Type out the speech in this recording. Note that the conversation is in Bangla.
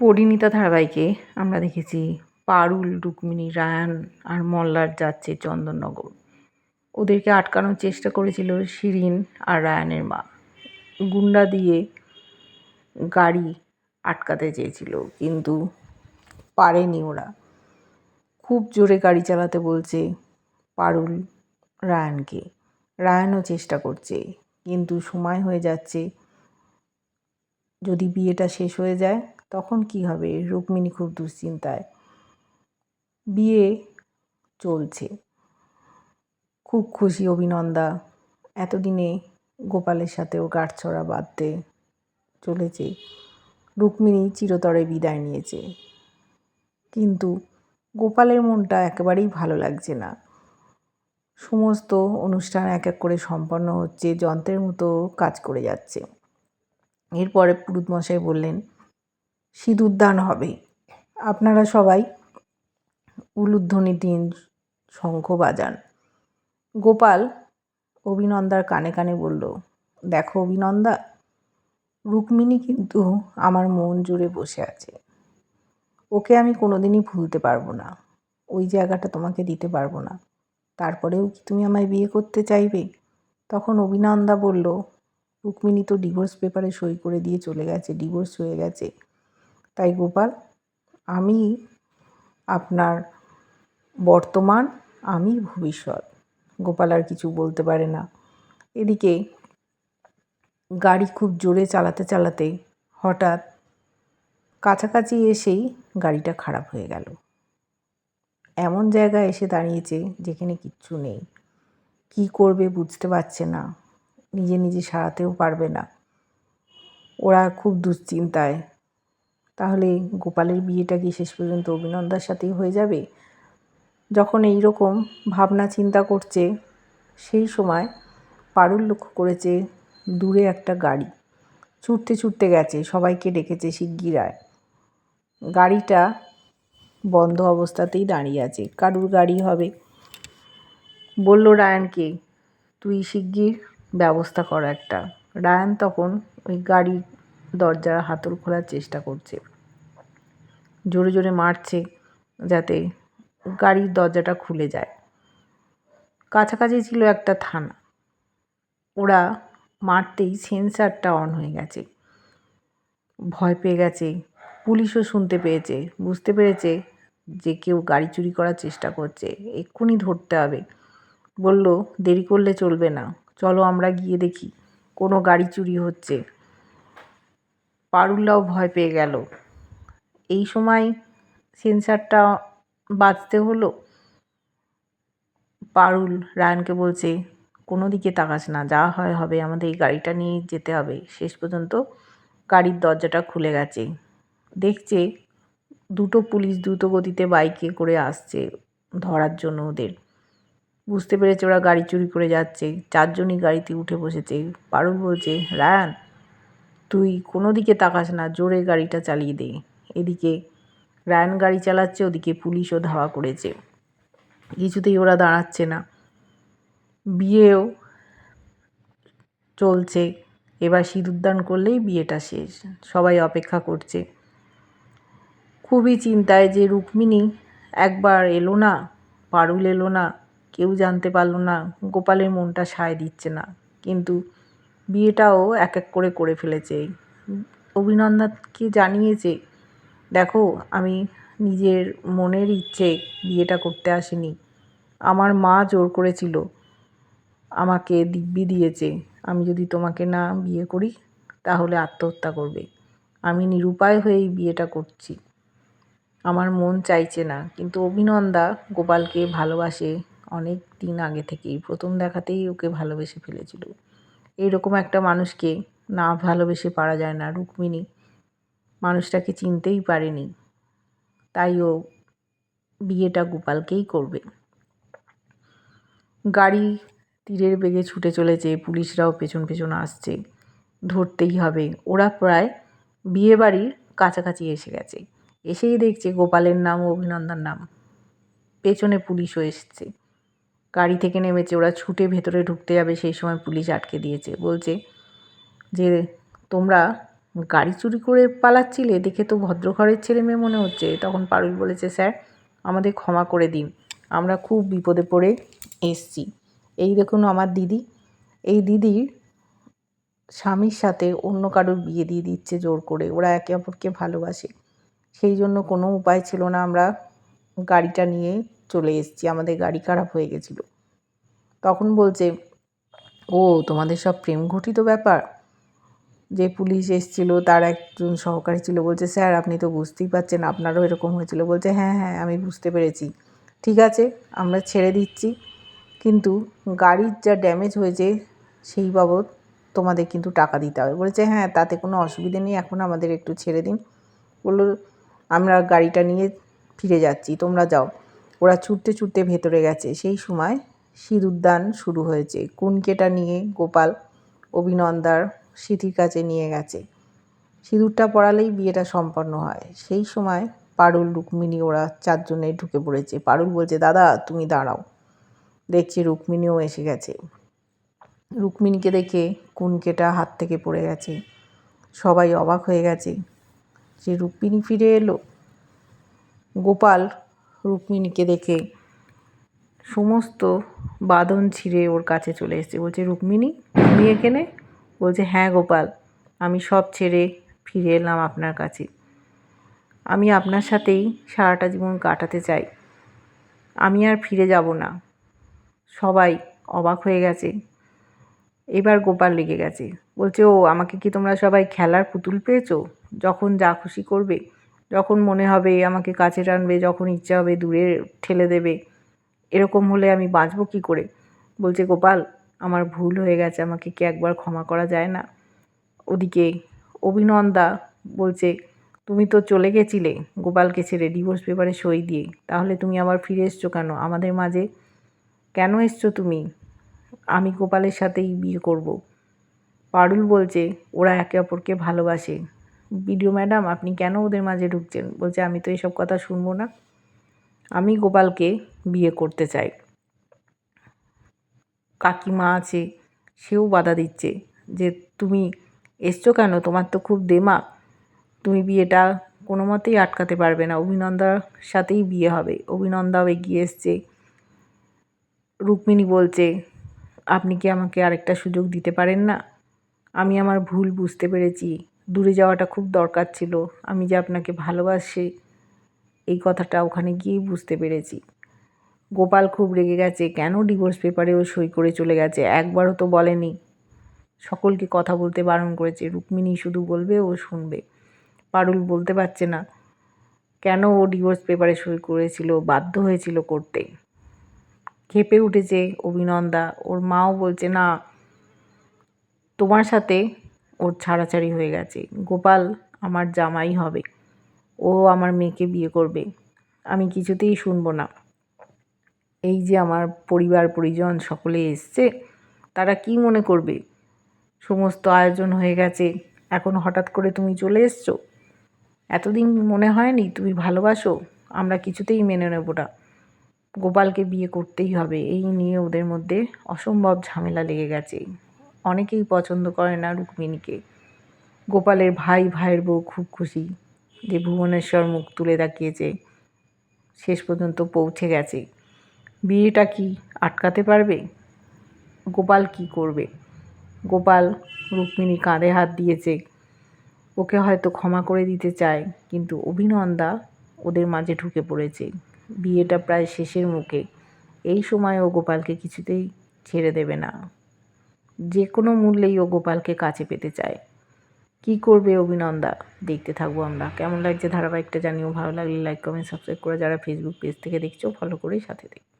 পরিণীতা ধারাবাহিকে আমরা দেখেছি পারুল, রুক্মিণী, রায়ান আর মল্লার যাচ্ছে চন্দননগর। ওদেরকে আটকানোর চেষ্টা করেছিল শিরিন আর রায়ানের মা। গুন্ডা দিয়ে গাড়ি আটকাতে চেয়েছিল, কিন্তু পারেনি ওরা। খুব জোরে গাড়ি চালাতে বলছে পারুল রায়ানকে। রায়ানও চেষ্টা করছে, কিন্তু সময় হয়ে যাচ্ছে। যদি বিয়েটা শেষ হয়ে যায় তখন কি হবে? রুক্মিণী খুব দুশ্চিন্তায়। বিয়ে চলছে। খুব খুশি অভিনন্দা। এতদিনে গোপালের সাথে সাথেও গাঁটছড়া বাঁধতে চলেছে। রুক্মিণী চিরতরে বিদায় নিয়েছে। কিন্তু গোপালের মনটা একেবারেই ভালো লাগছে না। সমস্ত অনুষ্ঠান এক এক করে সম্পন্ন হচ্ছে, যন্ত্রের মতো কাজ করে যাচ্ছে। এরপরে পুরুত মশাই বললেন সিঁদুরদান হবে। আপনারা সবাই উলুধ্বনি দিন শঙ্খ বাজান। গোপাল অভিনন্দার কানে কানে বলল, দেখো অভিনন্দা, রুক্মিণী কিন্তু আমার মন জুড়ে বসে আছে। ওকে আমি কোনোদিনই ভুলতে পারব না। ওই জায়গাটা তোমাকে দিতে পারব না। তারপরেও কি তুমি আমায় বিয়ে করতে চাইবে? তখন অভিনন্দা বলল, রুক্মিণী তো ডিভোর্স পেপারে সই করে দিয়ে চলে গেছে ডিভোর্স হয়ে গেছে। তাই গোপাল, আমি আপনার বর্তমান, আমি ভবিষ্যৎ। গোপাল আর কিছু বলতে পারে না। এদিকে গাড়ি খুব জোরে চালাতে চালাতে হঠাৎ কাছাকাছি এসেই গাড়িটা খারাপ হয়ে গেল। এমন জায়গায় এসে দাঁড়িয়েছে যেখানে কিচ্ছু নেই। কি করবে বুঝতে পারছে না। নিজে নিজে সারাতেও পারবে না। ওরা খুব দুশ্চিন্তায়। তাহলে গোপালের বিয়েটা কি শেষ পর্যন্ত অভিনন্দার সাথেই হয়ে যাবে? যখন এই রকম ভাবনা চিন্তা করছে, সেই সময় পারুল লক্ষ্য করেছে দূরে একটা গাড়ি। ছুটতে ছুটতে গেছে, সবাইকে ডেকেছে শিগগিরায় গাড়িটা বন্ধ অবস্থাতেই দাঁড়িয়ে আছে। কারুর গাড়ি হবে? বলল রায়ানকে, তুই শিগগির ব্যবস্থা কর একটা। রায়ান তখন ওই গাড়ির দরজার হাতল খোলার চেষ্টা করছে। জোরে জোরে মারছে যাতে গাড়ির দরজাটা খুলে যায়। কাছাকাছি ছিল একটা থানা। ওরা মারতেই সেন্সারটা অন হয়ে গেছে। ভয় পেয়ে গেছে। পুলিশও শুনতে পেয়েছে। বুঝতে পেরেছে যে কেউ গাড়ি চুরি করার চেষ্টা করছে। এক্ষুনি ধরতে হবে। বলল, দেরি করলে চলবে না। চলো আমরা গিয়ে দেখি। কোনো গাড়ি চুরি হচ্ছে। পারুল্লাও ভয় পেয়ে গেল। এই সময় সেন্সারটা বাজতে হলো? পারুল রায়নকে বলছে, কোনো দিকে তাকাস না, যা হয় হবে, আমাদের এই গাড়িটা নিয়ে যেতে হবে। শেষ পর্যন্ত গাড়ির দরজাটা খুলে গেছে। দেখছে দুটো পুলিশ দ্রুত গতিতে বাইকে করে আসছে ধরার জন্য ওদের। বুঝতে পেরেছে ওরা গাড়ি চুরি করে যাচ্ছে, চারজনই গাড়িতে উঠে বসেছে। পারুল বলছে, রায়ান তুই কোনো দিকে তাকাস না, জোরে গাড়িটা চালিয়ে দে। এদিকে রায়ান গাড়ি চালাচ্ছে, ওদিকে পুলিশও ধাওয়া করেছে। কিছুতেই ওরা দাঁড়াচ্ছে না। বিয়েও চলছে। এবার সিঁদুরদান করলেই বিয়েটা শেষ। সবাই অপেক্ষা করছে। খুবই চিন্তায় যে রুক্মিণী একবার এলো না, পারুল এলো না, কেউ জানতে পারল না, গোপালের মনটা সায় দিচ্ছে না। কিন্তু বিয়েটাও এক এক করে করে ফেলেছে। অভিনন্দনকে জানিয়েছে? দেখো, আমি নিজের মনের ইচ্ছে বিয়েটা করতে আসিনি। আমার মা জোর করেছিল, আমাকে দিব্যি দিয়েছে। আমি যদি তোমাকে না বিয়ে করি, তাহলে আত্মহত্যা করবে। আমি নিরুপায় হয়েই বিয়েটা করছি। আমার মন চাইছে না, কিন্তু অভিনন্দা গোপালকে ভালোবাসে অনেক দিন আগে থেকেই। প্রথম দেখাতেই ওকে ভালোবেসে ফেলেছিল। এইরকম একটা মানুষকে না ভালোবেসে পারা যায় না। রুক্মিণী মানুষটাকে চিনতেই পারেনি। তাই ও বিয়েটা গোপালকেই করবে। গাড়ি তীরের বেগে ছুটে চলেছে, পুলিশরাও পেছন পেছন আসছে। ধরতেই হবে, ওরা প্রায় বিয়ে বাড়ির কাছাকাছি এসে গেছে। এসেই দেখছে গোপালের নাম অভিনন্দন নাম। পেছনে পুলিশও এসছে। গাড়ি থেকে নেমেছে, ওরা ছুটে ভেতরে ঢুকতে যাবে, সেই সময় পুলিশ আটকে দিয়েছে। বলছে যে, তোমরা গাড়ি চুরি করে পালাচ্ছিলে, দেখে তো ভদ্র ঘরের ছেলে মেয়ে মনে হচ্ছে। তখন পারুল বলেছে, স্যার, আমাদের ক্ষমা করে দিন, আমরা খুব বিপদে পড়ে এসছি। এই দেখুন আমার দিদি। এই দিদির স্বামীর সাথে অন্য কারোর বিয়ে দিয়ে দিচ্ছে জোর করে, ওরা একে অপরকে ভালোবাসে। সেই জন্য কোনো উপায় ছিল না, আমরা গাড়িটা নিয়ে চলে এসেছি। আমাদের গাড়ি খারাপ হয়ে গেছিল। তখন বলছে, ও, তোমাদের সব প্রেম ঘটিত ব্যাপার? যে পুলিশ এসেছিল, তার একজন সহকারী ছিল, বলছে, স্যার, আপনি তো বুঝতেই পারছেন, আপনারও এরকম হয়েছিল। বলছে হ্যাঁ হ্যাঁ আমি বুঝতে পেরেছি। ঠিক আছে, আমরা ছেড়ে দিচ্ছি। কিন্তু গাড়ির যা ড্যামেজ হয়েছে, সেই বাবদ তোমাদের কিন্তু টাকা দিতে হবে। বলেছে হ্যাঁ তাতে কোনো অসুবিধে নেই, এখন আমাদের একটু ছেড়ে দিন। বলল, আমরা গাড়িটা নিয়ে ফিরে যাচ্ছি, তোমরা যাও। ওরা ছুটতে ছুটতে ভেতরে গেছে। সেই সময় সিঁদুরদান শুরু হয়েছে। কুনকেটা নিয়ে গোপাল অভিনন্দার স্মৃতির কাছে নিয়ে গেছে। সিঁদুরটা পড়ালেই বিয়েটা সম্পন্ন হয়। সেই সময় পারুল, রুক্মিণী ওরা চারজনে ঢুকে পড়েছে। পারুল বলছে, দাদা, তুমি দাঁড়াও। দেখছি রুক্মিণীও এসে গেছে। রুক্মিণীকে দেখে কুনকেটা হাত থেকে পড়ে গেছে। সবাই অবাক হয়ে গেছে যে রুক্মিণী ফিরে এলো। গোপাল রুক্মিণীকে দেখে সমস্ত বাঁধন ছিঁড়ে ওর কাছে চলে এসেছে। বলছে, রুক্মিণী, তুমি এখানে? বলছে হ্যাঁ গোপাল, আমি সব ছেড়ে ফিরে এলাম আপনার কাছে। আমি আপনার সাথেই সারাটা জীবন কাটাতে চাই। আমি আর ফিরে যাব না। সবাই অবাক হয়ে গেছে। এবার গোপাল লেগে গেছে। বলছে, ও, আমাকে কি তোমরা সবাই খেলার পুতুল পেয়েছ? যখন যা খুশি করবে যখন মনে হবে আমাকে কাছে টানবে, যখন ইচ্ছা হবে দূরে ঠেলে দেবে, এরকম হলে আমি বাঁচবো কী করে? বলছে, গোপাল, আমার ভুল হয়ে গেছে, আমাকে কি একবার ক্ষমা করা যায় না? ওদিকে অভিনন্দা বলছে, তুমি তো চলে গেছিলে, গোপালকে ছেড়ে ডিভোর্স পেপারে সই দিয়ে, তাহলে তুমি আবার ফিরে এসছো কেন? আমাদের মাঝে কেন এসছো তুমি? আমি গোপালের সাথেই বিয়ে করব। পারুল বলছে, ওরা একে অপরকে ভালোবাসে বিডিও ম্যাডাম, আপনি কেন ওদের মাঝে ঢুকছেন? বলছে, আমি তো এসব কথা শুনব না। আমি গোপালকে বিয়ে করতে চাই। কাকিমা আছে, সেও বাধা দিচ্ছে যে, তুমি এসছো কেন? তোমার তো খুব দেমা। তুমি বিয়েটা কোনো মতেই আটকাতে পারবে না। অভিনন্দার সাথেই বিয়ে হবে। অভিনন্দাও এগিয়ে এসছে। রুক্মিণী বলছে, আপনি কি আমাকে আরেকটা সুযোগ দিতে পারেন না? আমি আমার ভুল বুঝতে পেরেছি। দূরে যাওয়াটা খুব দরকার ছিল। আমি যে আপনাকে ভালোবাসি, এই কথাটা ওখানে গিয়েই বুঝতে পেরেছি। গোপাল খুব রেগে গেছে, কেন ডিভোর্স পেপারে ও সই করে চলে গেছে? একবারও তো বলেনি। সকলকে কথা বলতে বারণ করেছে। রুক্মিণী শুধু বলবে, ও শুনবে। পারুল বলতে পারছে না, কেন ও ডিভোর্স পেপারে সই করেছিল, বাধ্য হয়েছিল করতে। খেপে উঠেছে অভিনন্দা। ওর মাও বলছে, না, তোমার সাথে ওর ছাড়াছাড়ি হয়ে গেছে। গোপাল আমার জামাই হবে। ও আমার মেয়েকে বিয়ে করবে। আমি কিছুতেই শুনব না। এই যে আমার পরিবার, পরিজন সকলে এসছে, তারা কি মনে করবে? সমস্ত আয়োজন হয়ে গেছে। এখন হঠাৎ করে তুমি চলে এসছো? এতদিন মনে হয়নি তুমি ভালোবাসো? আমরা কিছুতেই মেনে নেব না। গোপালকে বিয়ে করতেই হবে। এই নিয়ে ওদের মধ্যে অসম্ভব ঝামেলা লেগে গেছে। অনেকেই পছন্দ করে না রুক্মিণীকে। গোপালের ভাই, ভাইয়ের বউ খুব খুশি যে ভুবনেশ্বর মুখ তুলে তাকিয়েছে। শেষ পর্যন্ত পৌঁছে গেছে। বিয়েটা কি আটকাতে পারবে? গোপাল কি করবে? গোপাল রুক্মিণী কাঁধে হাত দিয়েছে। ওকে হয়তো ক্ষমা করে দিতে চায়, কিন্তু অভিনন্দা ওদের মাঝে ঢুকে পড়েছে। বিয়েটা প্রায় শেষের মুখে। এই সময় ও গোপালকে কিছুতেই ছেড়ে দেবে না। যে কোনো মূল্যেই ও গোপালকে কাছে পেতে চায়। কি করবে অভিনন্দা? দেখতে থাকব আমরা। কেমন লাগছে ধারাবাহিকটা জানিও। ভালো লাগলে লাইক কমেন্ট সাবস্ক্রাইব করে যারা ফেসবুক পেজ থেকে দেখছ ফলো করেই সাথে দেখো